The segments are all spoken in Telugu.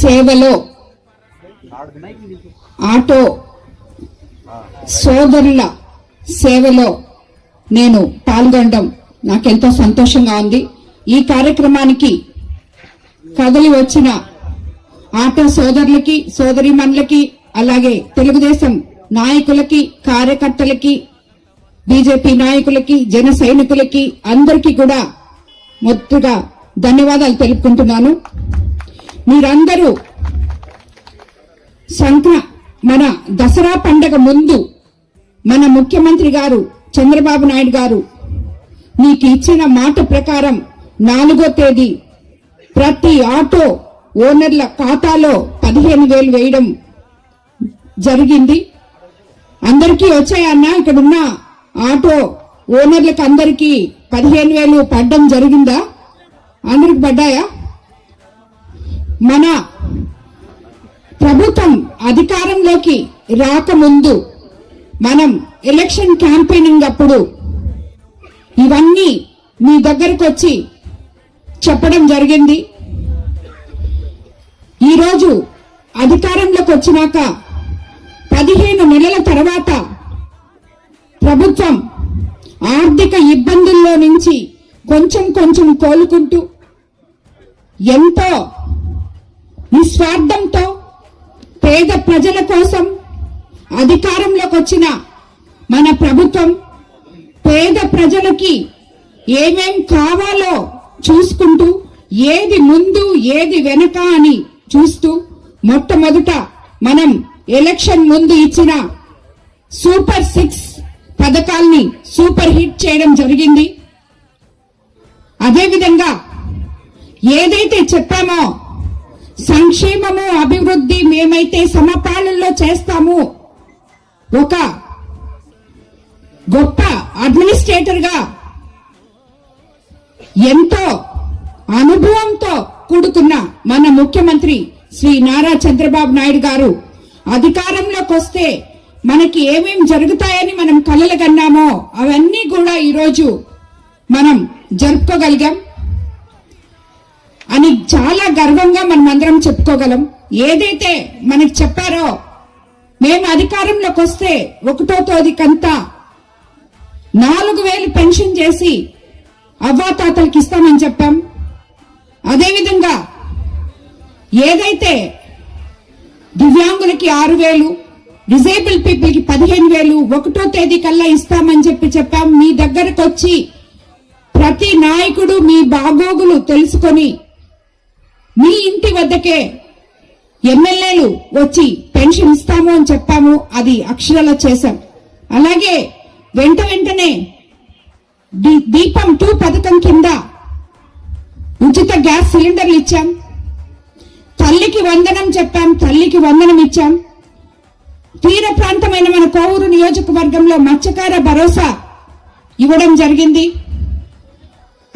సేవలో ఆటో సోదరుల సేవలో నేను పాల్గొనడం నాకెంతో సంతోషంగా ఉంది. ఈ కార్యక్రమానికి కదలి వచ్చిన ఆటో సోదరులకి సోదరిమణులకి అలాగే తెలుగుదేశం నాయకులకి కార్యకర్తలకి బీజేపీ నాయకులకి జన సైనికులకి అందరికీ కూడా మొత్తుగా ధన్యవాదాలు తెలుపుకుంటున్నాను. మీరందరూ సంక్ర మన దసరా పండగ ముందు మన ముఖ్యమంత్రి గారు చంద్రబాబు నాయుడు గారు మీకు ఇచ్చిన మాట ప్రకారం నాలుగో తేదీ ప్రతి ఆటో ఓనర్ల ఖాతాలో పదిహేను వేలు వేయడం జరిగింది. అందరికీ వచ్చాయన్నా ఇక్కడున్న ఆటో ఓనర్లకు అందరికీ పదిహేను వేలు పడ్డం జరిగిందా? అందరికి పడ్డాయా? మన ప్రభుత్వం అధికారంలోకి రాకముందు మనం ఎలక్షన్ క్యాంపెయినింగ్ అప్పుడు ఇవన్నీ మీ దగ్గరకు వచ్చి చెప్పడం జరిగింది. ఈరోజు అధికారంలోకి వచ్చినాక పదిహేను నెలల తర్వాత ప్రభుత్వం ఆర్థిక ఇబ్బందుల్లో నుంచి కొంచెం కొంచెం కోలుకుంటూ ఎంతో నిస్వార్థంతో పేద ప్రజల కోసం అధికారంలోకి వచ్చిన మన ప్రభుత్వం పేద ప్రజలకి ఏమేం కావాలో చూసుకుంటూ ఏది ముందు ఏది వెనక అని చూస్తూ మొట్టమొదట మనం ఎలక్షన్ ముందు ఇచ్చిన సూపర్ సిక్స్ పథకాల్ని సూపర్ హిట్ చేయడం జరిగింది. అదేవిధంగా ఏదైతే చెప్పామో సంక్షేమము అభివృద్ధి మేమైతే సమపాలనలో చేస్తాము. ఒక గొప్ప అడ్మినిస్ట్రేటర్గా ఎంతో అనుభవంతో కూడుకున్న మన ముఖ్యమంత్రి శ్రీ నారా చంద్రబాబు నాయుడు గారు అధికారంలోకి వస్తే మనకి ఏమేం జరుగుతాయని మనం కలలు కన్నామో అవన్నీ కూడా ఈరోజు మనం జరుపుకోగలిగాం. అని చాలా గర్వంగా మనం అందరం చెప్పుకోగలం. ఏదైతే మనకి చెప్పారో మేము అధికారంలోకి వస్తే ఒకటో తోదికంతా నాలుగు వేలు పెన్షన్ చేసి అవ్వాతాతలకి ఇస్తామని చెప్పాం. అదేవిధంగా ఏదైతే దివ్యాంగులకి ఆరు వేలు డిజేబుల్ పీపుల్కి పదిహేను వేలు ఒకటో తేదీ కల్లా ఇస్తామని చెప్పి చెప్పాం. మీ దగ్గరకు వచ్చి ప్రతి నాయకుడు మీ బాగోగులు తెలుసుకొని మీ ఇంటి వద్దకే ఎమ్మెల్యేలు వచ్చి పెన్షన్ ఇస్తాము అని చెప్పాము అది అక్షరాల చేశాం. అలాగే వెంట వెంటనే దీపం టూ పథకం కింద ఉచిత గ్యాస్ సిలిండర్లు ఇచ్చాం. తల్లికి వందనం చెప్పాం తల్లికి వందనం ఇచ్చాం. తీర ప్రాంతమైన మన కోవూరు నియోజకవర్గంలో మత్స్యకార భరోసా ఇవ్వడం జరిగింది.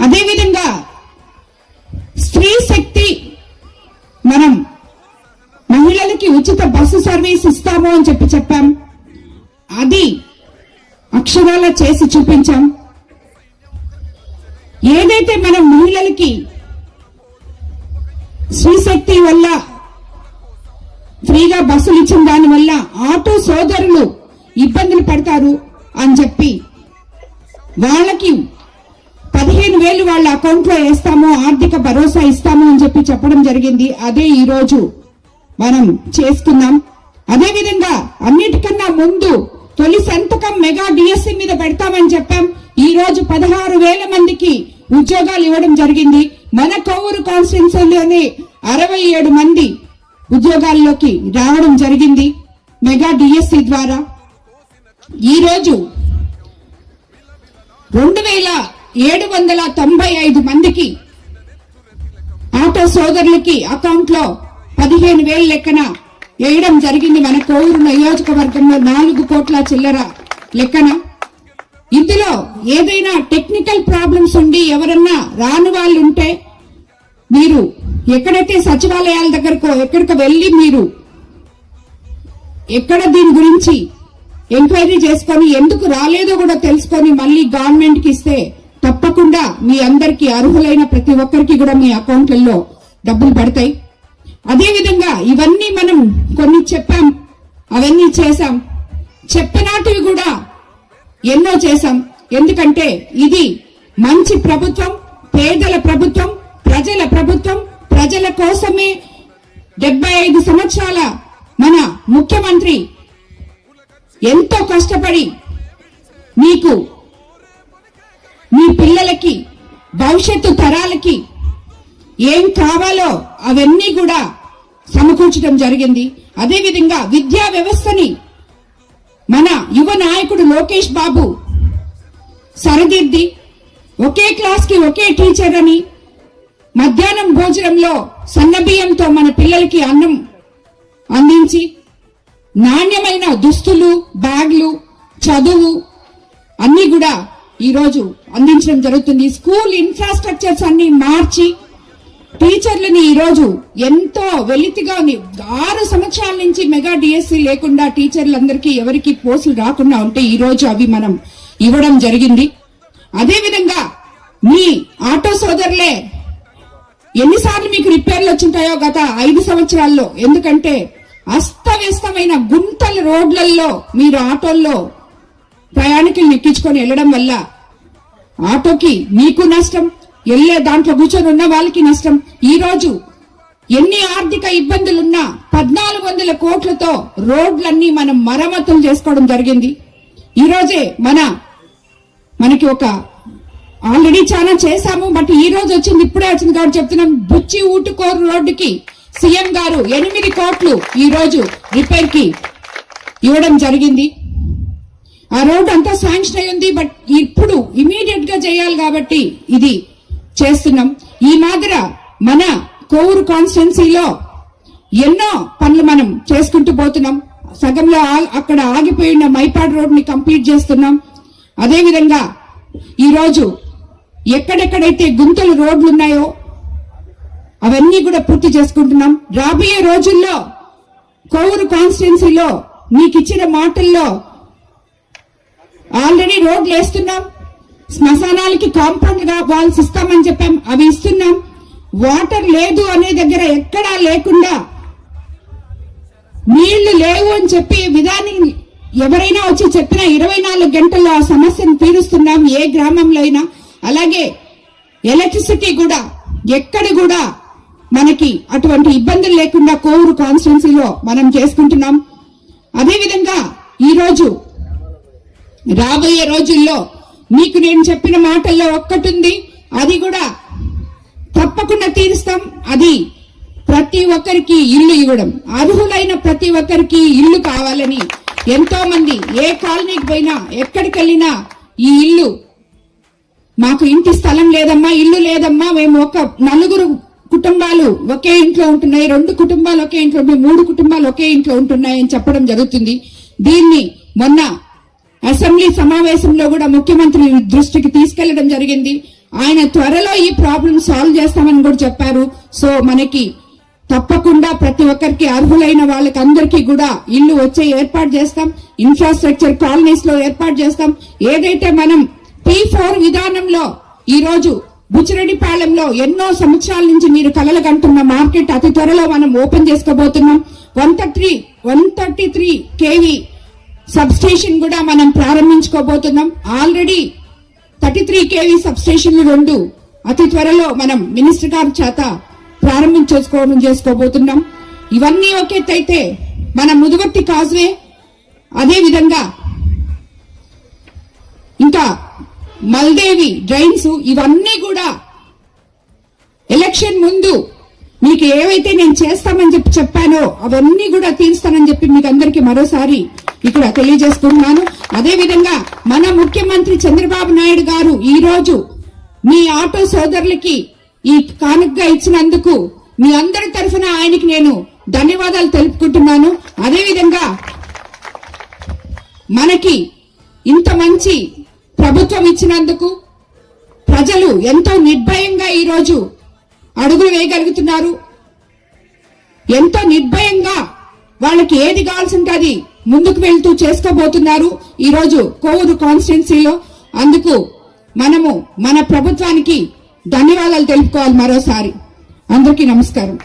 అదేవిధంగా సర్వీస్ ఇస్తాము అని చెప్పి చెప్పాం. అది అక్షరాల చేసి చూపించాం. ఏదైతే మనం మహిళలకి శ్రీశక్తి వల్ల ఫ్రీగా బస్సులు ఇచ్చిన దాని వల్ల ఆటో సోదరులు ఇబ్బందులు పడతారు అని చెప్పి వాళ్ళకి పదిహేను వేలు వాళ్ళ అకౌంట్లో వేస్తాము ఆర్థిక భరోసా ఇస్తాము అని చెప్పి చెప్పడం జరిగింది. అదే ఈ రోజు మనం చేసుకున్నాం. అదేవిధంగా అన్నిటికన్నా ముందు తొలి సంతకం మెగా డిఎస్సి మీద పెడతామని చెప్పాం. ఈ రోజు పదహారు వేల మందికి ఉద్యోగాలు ఇవ్వడం జరిగింది. మన కొవ్వూరు కాన్స్టిట్యున్సీలోనే అరవై ఏడు మంది ఉద్యోగాల్లోకి రావడం జరిగింది మెగా డిఎస్సి ద్వారా. ఈ రోజు రెండు వేల ఏడు వందల తొంభై ఐదు మందికి ఆటో సోదరులకి అకౌంట్లో పదిహేను వేలు లెక్కన వేయడం జరిగింది మన కోవూరు నియోజకవర్గంలో నాలుగు కోట్ల చిల్లర లెక్కన. ఇందులో ఏదైనా టెక్నికల్ ప్రాబ్లమ్స్ ఉండి ఎవరన్నా రాని వాళ్ళు ఉంటే మీరు ఎక్కడైతే సచివాలయాల దగ్గరకు ఎక్కడికి వెళ్ళి మీరు ఎక్కడ దీని గురించి ఎంక్వైరీ చేసుకొని ఎందుకు రాలేదో కూడా తెలుసుకొని మళ్ళీ గవర్నమెంట్కి ఇస్తే తప్పకుండా మీ అందరికీ అర్హులైన ప్రతి ఒక్కరికి కూడా మీ అకౌంట్లలో డబ్బులు పడతాయి. అదేవిధంగా ఇవన్నీ మనం కొన్ని చెప్పాం. అవన్నీ చేశాం. చెప్పనాటివి కూడా ఎన్నో చేశాం. ఎందుకంటే ఇది మంచి ప్రభుత్వం పేదల ప్రభుత్వం ప్రజల ప్రభుత్వం ప్రజల కోసమే డెబ్బై ఐదు సంవత్సరాల మన ముఖ్యమంత్రి ఎంతో కష్టపడి మీకు మీ పిల్లలకి భవిష్యత్తు తరాలకి ఏం కావాలో అవన్నీ కూడా సమకూర్చడం జరిగింది. అదేవిధంగా విద్యా వ్యవస్థని మన యువ నాయకుడు లోకేష్ బాబు సరిదిద్ది ఒకే క్లాస్కి ఒకే టీచర్ అని మధ్యాహ్నం భోజనంలో సన్నబియ్యంతో మన పిల్లలకి అన్నం అందించి నాణ్యమైన దుస్తులు బ్యాగ్లు చదువు అన్నీ కూడా ఈరోజు అందించడం జరుగుతుంది. స్కూల్ ఇన్ఫ్రాస్ట్రక్చర్స్ అన్ని మార్చి టీచర్లని ఈరోజు ఎంతో వెలితిగా ఆరు సంవత్సరాల నుంచి మెగా డిఎస్సి లేకుండా టీచర్లందరికీ ఎవరికి పోస్టులు రాకుండా ఉంటే ఈరోజు అవి మనం ఇవ్వడం జరిగింది. అదేవిధంగా మీ ఆటో సోదరులే ఎన్నిసార్లు మీకు రిపేర్లు వచ్చింటాయో గత ఐదు సంవత్సరాల్లో? ఎందుకంటే అస్తవ్యస్తమైన గుంతల రోడ్లల్లో మీరు ఆటోల్లో ప్రయాణికులను ఎక్కించుకొని వెళ్ళడం వల్ల ఆటోకి మీకు నష్టం వెళ్ళే దాంట్లో కూర్చొని ఉన్న వాళ్ళకి నష్టం. ఈ రోజు ఎన్ని ఆర్థిక ఇబ్బందులున్నా పద్నాలుగు వందల కోట్లతో రోడ్లన్నీ మనం మరమ్మతులు చేసుకోవడం జరిగింది. ఈ రోజే మన మనకి ఒక ఆల్రెడీ చాలా చేశాము బట్ ఈ రోజు వచ్చింది ఇప్పుడే వచ్చింది కాబట్టి చెప్తున్నాం. బుచ్చి ఊటుకోరు రోడ్డుకి సీఎం గారు ఎనిమిది కోట్లు ఈ రోజు రిపేర్కి ఇవ్వడం జరిగింది. ఆ రోడ్ అంతా శాంక్షన్ అయ్యింది బట్ ఇప్పుడు ఇమీడియట్గా చేయాలి కాబట్టి ఇది చేస్తున్నాం. ఈ మాదిర మన కోవూరు కాన్స్టిట్యున్సీలో ఎన్నో పనులు మనం చేసుకుంటూ పోతున్నాం. సగంలో ఆ- అక్కడ ఆగిపోయిన మైపాడ్ రోడ్ని కంప్లీట్ చేస్తున్నాం. అదేవిధంగా ఈరోజు ఎక్కడెక్కడైతే గుంతలు రోడ్లు ఉన్నాయో అవన్నీ కూడా పూర్తి చేసుకుంటున్నాం. రాబోయే రోజుల్లో కోవూరు కాన్స్టిట్యున్సీలో మీకు ఇచ్చిన మాటల్లో ఆల్రెడీ రోడ్లు వేస్తున్నాం శ్మశానాలకి కాంపౌండ్గా వాల్స్ ఇస్తామని చెప్పాం. అవి ఇస్తున్నాం. వాటర్ లేదు అనే దగ్గర ఎక్కడా లేకుండా నీళ్ళు లేవు అని చెప్పి విధానం ఎవరైనా వచ్చి చెప్పిన ఇరవై నాలుగు గంటల్లో ఆ సమస్యను తీరుస్తున్నాం. ఏ గ్రామంలో అయినా. అలాగే ఎలక్ట్రిసిటీ కూడా ఎక్కడ కూడా మనకి అటువంటి ఇబ్బందులు లేకుండా కోవూరు కాన్స్టిట్యున్సీలో మనం చేసుకుంటున్నాం. అదేవిధంగా ఈరోజు రాబోయే రోజుల్లో మీకు నేను చెప్పిన మాటల్లో ఒక్కటుంది. అది కూడా తప్పకుండా తీరుస్తాం. అది ప్రతి ఒక్కరికి ఇల్లు ఇవ్వడం. అర్హులైన ప్రతి ఒక్కరికి ఇల్లు కావాలని ఎంతో మంది ఏ కాలనీకి పోయినా ఎక్కడికి వెళ్ళినా ఈ ఇల్లు మాకు ఇంటి స్థలం లేదమ్మా ఇల్లు లేదమ్మా. మేము ఒక నలుగురు కుటుంబాలు ఒకే ఇంట్లో ఉంటున్నాయి. రెండు కుటుంబాలు ఒకే ఇంట్లో మూడు కుటుంబాలు ఒకే ఇంట్లో ఉంటున్నాయి అని చెప్పడం జరుగుతుంది. దీన్ని మొన్న అసెంబ్లీ సమావేశంలో కూడా ముఖ్యమంత్రి దృష్టికి తీసుకెళ్ళడం జరిగింది. ఆయన త్వరలో ఈ ప్రాబ్లం సాల్వ్ చేస్తామని కూడా చెప్పారు. సో మనకి తప్పకుండా ప్రతి ఒక్కరికి అర్హులైన వాళ్ళకి అందరికీ కూడా ఇల్లు వచ్చే ఏర్పాటు చేస్తాం. ఇన్ఫ్రాస్ట్రక్చర్ కాలనీస్లో ఏర్పాటు చేస్తాం. ఏదైతే మనం పీ ఫోర్ విధానంలో ఈ రోజు బుచ్చిరెడ్డిపాలెంలో ఎన్నో సంవత్సరాల నుంచి మీరు కలలుగంటున్న మార్కెట్ అతి త్వరలో మనం ఓపెన్ చేసుకోబోతున్నాం. One thirty one thirty three KV station కూడా మనం ప్రారంభించుకోబోతున్నాం. Already thirty three KV sub స్టేషన్లు రెండు. అతి త్వరలో మనం మినిస్టర్ గారి చేత ప్రారంభించేసుకోవడం చేసుకోబోతున్నాం. ఇవన్నీ ఒకెత్తైతే మన ముదుగొట్టి కాజ్వే అదే విధంగా ఇంకా మల్దేవి డ్రైన్స్ ఇవన్నీ కూడా ఎలక్షన్ ముందు మీకు ఏవైతే నేను చేస్తామని చెప్పి చెప్పానో అవన్నీ కూడా తీరుస్తానని చెప్పి మీకు అందరికీ మరోసారి ఇక్కడ తెలియజేసుకుంటున్నాను. అదేవిధంగా మన ముఖ్యమంత్రి చంద్రబాబు నాయుడు గారు ఈ రోజు మీ ఆటో సోదరులకి ఈ కానుకగా ఇచ్చినందుకు మీ అందరి తరఫున ఆయనకి నేను ధన్యవాదాలు తెలుపుకుంటున్నాను. అదేవిధంగా మనకి ఇంత మంచి ప్రభుత్వం ఇచ్చినందుకు ప్రజలు ఎంతో నిర్భయంగా ఈరోజు అడుగులు వేయగలుగుతున్నారు. ఎంతో నిర్భయంగా వాళ్ళకి ఏది కావాల్సి అది ముందుకు వెళ్తూ చేసుకోబోతున్నారు. ఈరోజు కోవూరు కాన్స్టిట్యున్సీలో అందుకు మనము మన ప్రభుత్వానికి ధన్యవాదాలు తెలుపుకోవాలి మరోసారి. అందరికీ నమస్కారం.